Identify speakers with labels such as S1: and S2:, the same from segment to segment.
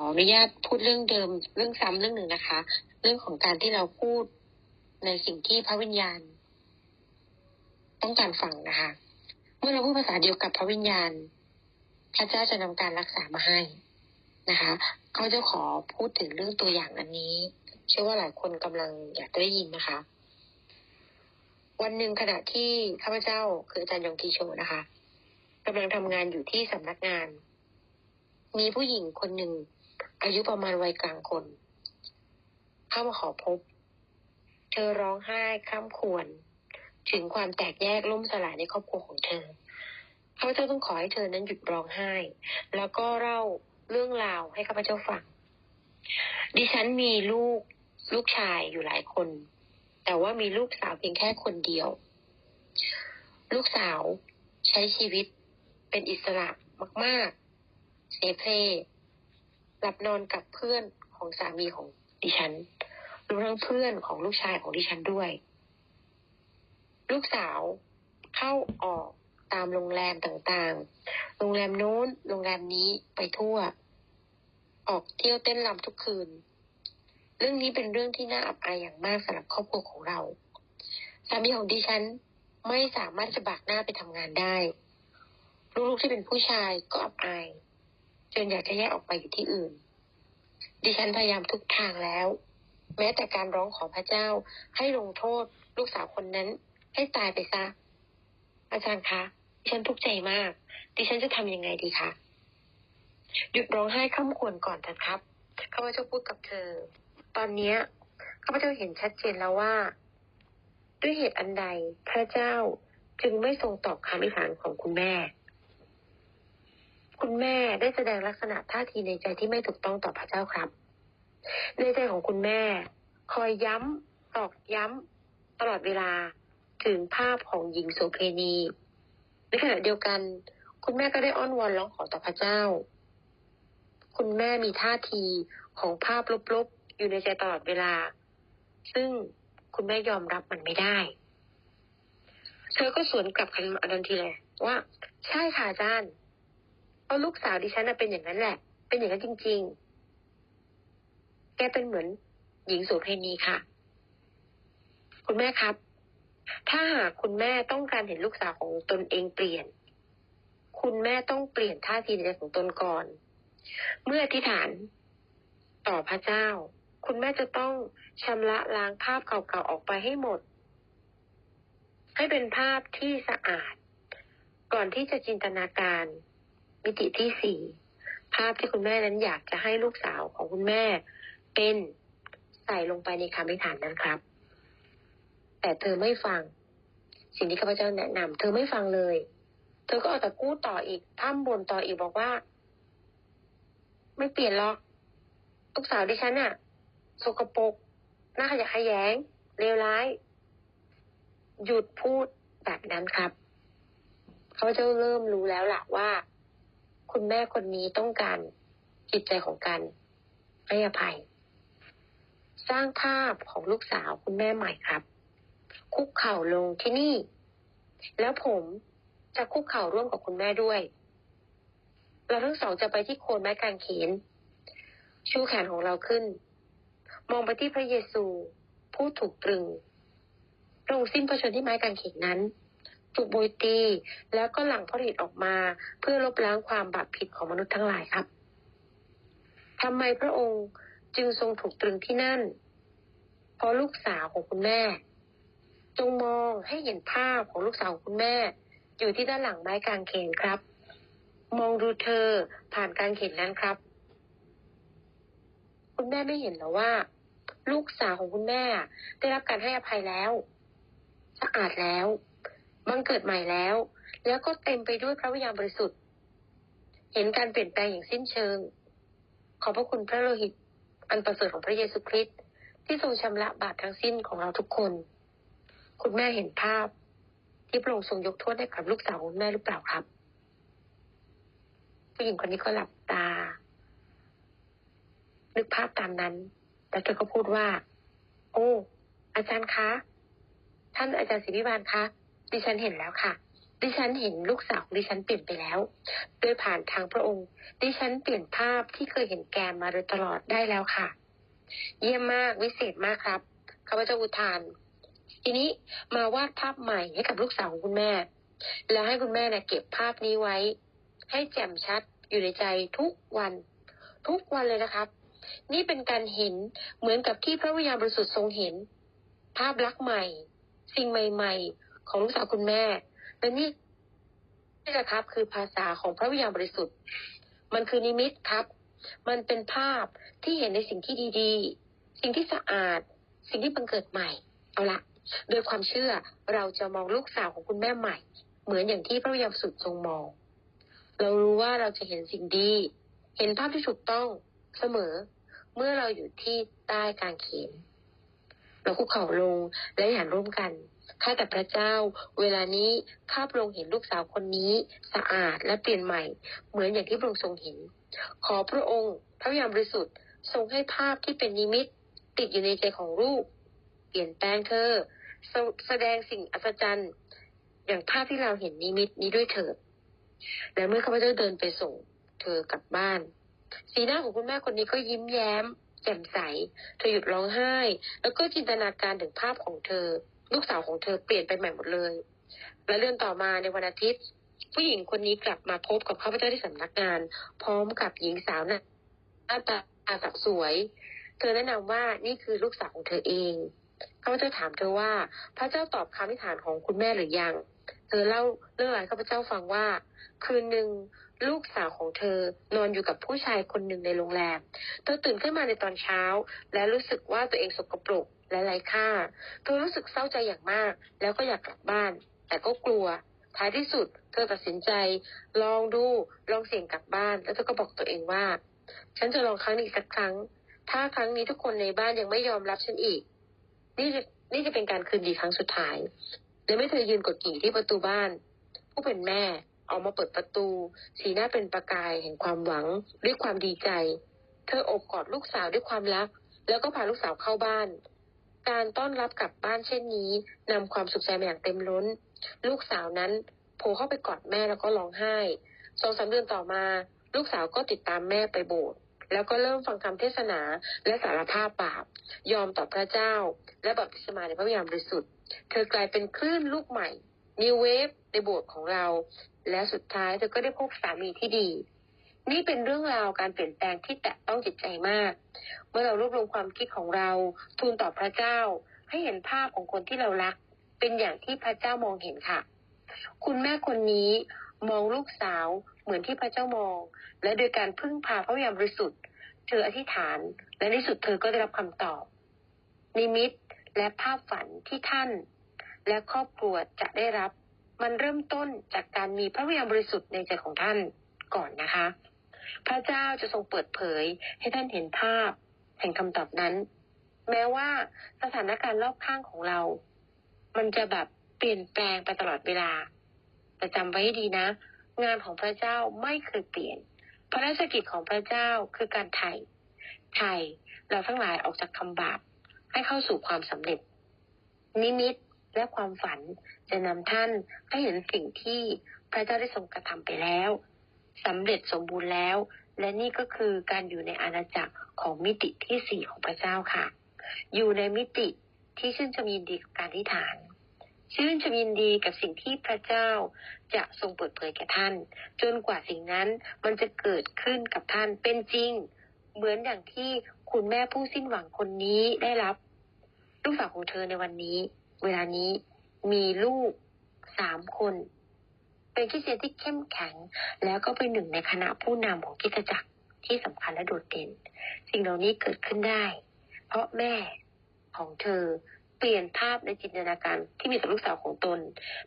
S1: ขออนุญาตพูดเรื่องเดิมเรื่องซ้ำเรื่องหนึ่งนะคะ เรื่องของการที่เราพูดในสิ่งที่พระวิญญาณ ต้องการฟังนะคะ เมื่อเราพูดภาษาเดียวกับพระวิญญาณ พระเจ้าจะนำการรักษามาให้นะคะเขาจะขอพูดถึงเรื่องตัวอย่างอันนี้ เชื่อว่าหลายคนกำลังอยากได้ยินนะคะ วันหนึ่งขณะที่ข้าพเจ้าคืออาจารย์ยงทีโชนะคะกำลังทำงานอยู่ที่สำนักงาน มีผู้หญิงคนหนึ่ง อายุประมาณวัยกลางคน เข้ามาขอพบ เธอร้องไห้ข้ามควร ถึงความแตกแยกล่มสลายในครอบครัวของเธอข้าพเจ้าต้องขอให้เธอนั้นหยุดร้องไห้ แล้วก็เล่าเรื่องราวให้ข้าพเจ้าฟัง ดิฉันมีลูกลูกชายอยู่หลายคน แต่ว่ามีลูกสาวเพียงแค่คนเดียว ลูกสาวใช้ชีวิตเป็นอิสระมาก ๆ เสเพล หลับนอนกับเพื่อนของสามีของดิฉันรวมทั้งเพื่อนของลูกชายของดิฉันด้วย ลูกสาวเข้าออกตามโรงแรมต่างๆ โรงแรมโน้น โรงแรมนี้ไปทั่ว ออกเที่ยวเต้นรำทุกคืน เรื่องนี้เป็นเรื่องที่น่าอับอายอย่างมากสำหรับครอบครัวของเรา สามีของดิฉันไม่สามารถจะบากหน้าไปทำงานได้ ลูกๆที่เป็นผู้ชายก็อับอาย นอยากจะแยกออกไปอยู่ที่อื่น ดิฉันพยายามทุกทางแล้ว แม้แต่การร้องขอพระเจ้าให้ลงโทษลูกสาวคนนั้น ให้ตายไปซะ อาจารย์คะ ดิฉันทุกข์ใจมาก ดิฉันจะทำยังไงดีคะหยุดร้องไห้ข้ามควรก่อนเถอะครับข้าพเจ้าพูดกับเธอ ตอนเนี้ยข้าพเจ้าเห็นชัดเจนแล้วว่า ด้วยเหตุอันใดพระเจ้าจึงไม่ทรงตอบคำอิษานของคุณแม่ คุณแม่ได้แสดงลักษณะท่าทีในใจที่ไม่ถูกต้องต่อพระเจ้าครับ ในใจของคุณแม่ คอยย้ำตอกย้ำตลอดเวลาถึงภาพของหญิงโสเพณีในขณะเดียวกัน คุณแม่ก็ได้อ้อนวอนร้องขอต่อพระเจ้า คุณแม่มีท่าทีของภาพลบๆ อยู่ในใจตลอดเวลา ซึ่งคุณแม่ยอมรับมันไม่ได้ เธอก็สวนกลับกันมาทันทีเลยว่า ใช่ค่ะอาจารย์ เพราะลูกสาวดิฉันเป็นอย่างนั้นแหละ เป็นอย่างนั้นจริง ๆ แกเป็นเหมือนหญิงโสเพณีค่ะ คุณแม่ครับ ถ้าหากคุณแม่ต้องการเห็นลูกสาวของตนเองเปลี่ยน คุณแม่ต้องเปลี่ยนท่าทีในใจของตนก่อน เมื่ออธิษฐานต่อพระเจ้า คุณแม่จะต้องชำระล้างภาพเก่าๆออกไปให้หมด ให้เป็นภาพที่สะอาด ก่อนที่จะจินตนาการ มิติที่สี่ภาพที่คุณแม่นั้นอยากจะให้ลูกสาวของคุณแม่เป็นใส่ลงไปในคำอธิษฐานนั้นครับ แต่เธอไม่ฟัง สิ่งที่ข้าพเจ้าแนะนำเธอไม่ฟังเลย เธอก็เอาแต่พูดต่ออีกท่ำบนต่ออีกบอกว่า ไม่เปลี่ยนหรอกลูกสาวดิฉันน่ะสกปรกน่าขยะขยงเลวร้าย หยุดพูดแบบนั้นครับ เขาจะเริ่มรู้แล้วล่ะว่า คุณแม่คนนี้ต้องการจิตใจของการให้อภัย สร้างภาพของลูกสาวคุณแม่ใหม่ครับ คุกเข่าลงที่นี่ แล้วผมจะคุกเข่าร่วมกับคุณแม่ด้วย เราทั้งสองจะไปที่โคนไม้กางเขน ชูแขนของเราขึ้น มองไปที่พระเยซูผู้ถูกตรึงพรงสิ้นพระชนที่ไม้กางเขนนั้น ถูกโบยตี แล้วก็หลั่งพระฤทธิ์ออกมา เพื่อลบล้างความบาปผิดของมนุษย์ทั้งหลายครับทำไมพระองค์จึงทรงถูกตรึงที่นั่น เพราะลูกสาวของคุณแม่ จงมองให้เห็นภาพของลูกสาวของคุณแม่ อยู่ที่ด้านหลังไม้กางเขนครับ มองดูเธอผ่านกางเขนนั้นครับ คุณแม่ไม่เห็นหรอว่า ลูกสาวของคุณแม่ ได้รับการให้อภัยแล้ว สะอาดแล้ว บังเกิดใหม่แล้ว แล้วก็เต็มไปด้วยพระวิญญาณบริสุทธิ์ เห็นการเปลี่ยนแปลงอย่างสิ้นเชิง ขอบพระคุณพระโลหิต อันประเสริฐของพระเยซูคริสต์ที่ทรงชำระบาปทั้งสิ้นของเราทุกคน คุณแม่เห็นภาพ ที่พระองค์ทรงยกโทษให้กับลูกสาวของแม่หรือเปล่าครับ ผู้หญิงคนนี้ก็หลับตา นึกภาพตามนั้น แต่เธอก็พูดว่า โอ้ อาจารย์คะ ท่านอาจารย์ศิวิบาลคะ ดิฉันเห็นแล้วค่ะ ดิฉันเห็นลูกสาวของดิฉันเปลี่ยนไปแล้ว โดยผ่านทางพระองค์ ดิฉันเปลี่ยนภาพที่เคยเห็นแกมาโดยตลอดได้แล้วค่ะ เยี่ยมมากวิเศษมากครับข้าพเจ้าอุทาน ทีนี้มาวาดภาพใหม่ให้กับลูกสาวของคุณแม่ แล้วให้คุณแม่นะเก็บภาพนี้ไว้ ให้แจ่มชัดอยู่ในใจทุกวัน ทุกวันเลยนะครับ นี่เป็นการเห็นเหมือนกับที่พระวิญญาณบริสุทธิ์ทรงเห็น ภาพลักษณ์ใหม่ สิ่งใหม่ ๆ ของลูกสาวคุณแม่และนี่นี่แหละครับ คือภาษาของพระวิญญาณบริสุทธิ์ มันคือนิมิตครับ มันเป็นภาพที่เห็นในสิ่งที่ดีๆ สิ่งที่สะอาด สิ่งที่บังเกิดใหม่ เอาละโดยความเชื่อเราจะมองลูกสาวของคุณแม่ใหม่ เหมือนอย่างที่พระวิญญาณบริสุทธิ์ทรงมอง เรารู้ว่าเราจะเห็นสิ่งดี เห็นภาพที่ถูกต้องเสมอ เมื่อเราอยู่ที่ใต้กางเขนเราคุกเข่าลงและหันร่วมกัน ข้าแต่พระเจ้า เวลานี้ข้าพระองค์เห็นลูกสาวคนนี้สะอาดและเปลี่ยนใหม่ เหมือนอย่างที่พระองค์ทรงเห็น ขอพระองค์ พระวิญญาณบริสุทธิ์ทรงให้ภาพที่เป็นนิมิต ติดอยู่ในใจของลูก เปลี่ยนแปลงเธอแสแสดงสิ่งอัศจรรย์อย่างภาพที่เราเห็นนิมิตนี้ด้วยเถิดและเมื่อข้าพเจ้าเดินไปส่ง เธอกลับบ้าน สีหน้าของคุณแม่คนนี้ก็ยิ้มแย้ม แจ่มใส เธอหยุดร้องไห้ แล้วก็จินตนาการถึงภาพของเธอ ลูกสาวของเธอเปลี่ยนไปใหม่หมดเลย และเรื่องต่อมาในวันอาทิตย์ ผู้หญิงคนนี้กลับมาพบกับข้าพเจ้าที่สำนักงาน พร้อมกับหญิงสาวน่ะหน้าตาสักสวย เธอแนะนำว่านี่คือลูกสาวของเธอเองข้าพเจ้าถามเธอว่า พระเจ้าตอบคำอธิษฐานของคุณแม่หรือยัง เธอเล่าเรื่องราวให้ข้าพเจ้าฟังว่า คืนหนึ่งลูกสาวของเธอนอนอยู่กับผู้ชายคนหนึ่งในโรงแรม เธอตื่นขึ้นมาในตอนเช้า และรู้สึกว่าตัวเองสกปรก และไร้ค่าเธอรู้สึกเศร้าใจอย่างมาก แล้วก็อยากกลับบ้าน แต่ก็กลัว ท้ายที่สุด เธอตัดสินใจ ลองดูลองเสี่ยงกลับบ้าน แล้วเธอก็บอกตัวเองว่า ฉันจะลองครั้งนี้สักครั้ง ถ้าครั้งนี้ทุกคนในบ้านยังไม่ยอมรับฉันอีก นี่จะนี่จะเป็นการคืนดีครั้งสุดท้ายและไม่เธอยืนกดกิ่งที่ประตูบ้าน ผู้เป็นแม่ออกมาเปิดประตู สีหน้าเป็นประกายแห่งความหวังด้วยความดีใจ เธออบกอดลูกสาวด้วยความรัก แล้วก็พาลูกสาวเข้าบ้าน การต้อนรับกลับบ้านเช่นนี้นำความสุขใจมาอย่างเต็มล้น ลูกสาวนั้นโผล่เข้าไปกอดแม่แล้วก็ร้องไห้สองสามเดือนต่อมา ลูกสาวก็ติดตามแม่ไปโบสถ์แล้วก็เริ่มฟังคำเทศนาและสารภาพบาป ยอมต่อพระเจ้า และบัพติศมาในพระวิญญาณบริสุทธิ์เธอกลายเป็นคลื่นลูกใหม่ New Wave ในโบสถ์ของเรา และสุดท้ายเธอก็ได้พบสามีที่ดี นี่เป็นเรื่องราวการเปลี่ยนแปลงที่แตะต้องจิตใจมาก มื่อเรารวบรวมความคิดของเรา ทูลต่อพระเจ้า ให้เห็นภาพของคนที่เรารัก เป็นอย่างที่พระเจ้ามองเห็นค่ะ คุณแม่คนนี้มองลูกสาวเหมือนที่พระเจ้ามอง และโดยการพึ่งพาพระวิญญาณบริสุทธิ์เธออธิษฐาน และในสุดเธอก็ได้รับคำตอบ นิมิตและภาพฝันที่ท่าน และครอบครัวจะได้รับ มันเริ่มต้นจากการมีพระวิญญาณบริสุทธิ์ในใจของท่านก่อนนะคะ พระเจ้าจะทรงเปิดเผยให้ท่านเห็นภาพ แห่งคำตอบนั้น แม้ว่าสถานการณ์รอบข้างของเรา มันจะแบบเปลี่ยนแปลงไปตลอดเวลา แต่จำไว้ดีนะ งานของพระเจ้าไม่เคยเปลี่ยนพระราชกิจของพระเจ้าคือการไถ่ไถ่เราทั้งหลายออกจากคำบาปให้เข้าสู่ความสำเร็จ นิมิตและความฝันจะนำท่านให้เห็นสิ่งที่พระเจ้าได้ทรงกระทำไปแล้วสำเร็จสมบูรณ์แล้ว และนี่ก็คือการอยู่ในอาณาจักรของมิติที่สี่ของพระเจ้าค่ะ อยู่ในมิติที่ชื่นชมยินดีกับการอธิษฐาน ชื่นชมยินดีกับสิ่งที่พระเจ้าจะทรงเปิดเผยแก่ท่าน จนกว่าสิ่งนั้นมันจะเกิดขึ้นกับท่านเป็นจริง เหมือนอย่างที่คุณแม่ผู้สิ้นหวังคนนี้ได้รับ ลูกสาวของเธอในวันนี้ เวลานี้มีลูกสามคน เป็นคริสเตียนที่เข้มแข็ง แล้วก็เป็นหนึ่งในคณะผู้นำของคริสตจักรที่สำคัญและโดดเด่น สิ่งเหล่านี้เกิดขึ้นได้ เพราะแม่ของเธอเปลี่ยนภาพในจินตนาการที่มีต่อลูกสาวของตน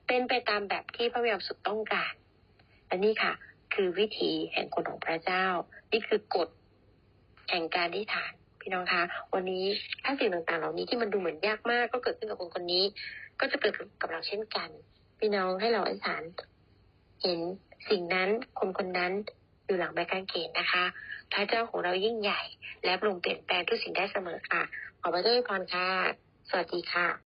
S1: เป็นไปตามแบบที่พระวิญญาณสุดต้องการและนี่ค่ะ คือวิธีแห่งคนของพระเจ้า นี่คือกฎแห่งการที่ฐาน พี่น้องคะ วันนี้ถ้าสิ่งต่างๆ เหล่านี้ที่มันดูเหมือนยากมาก ก็เกิดขึ้นกับคนคนนี้ ก็จะเกิดกับเราเช่นกัน พี่น้องให้เราอธิษฐาน เห็นสิ่งนั้นคนคนนั้นอยู่หลังใบกางเขนนะคะ พระเจ้าของเรายิ่งใหญ่ และปรุงเปลี่ยนแปลงทุกสิ่งได้เสมอค่ะ ขอพระเจ้าอวยพรค่ะ สวัสดีค่ะ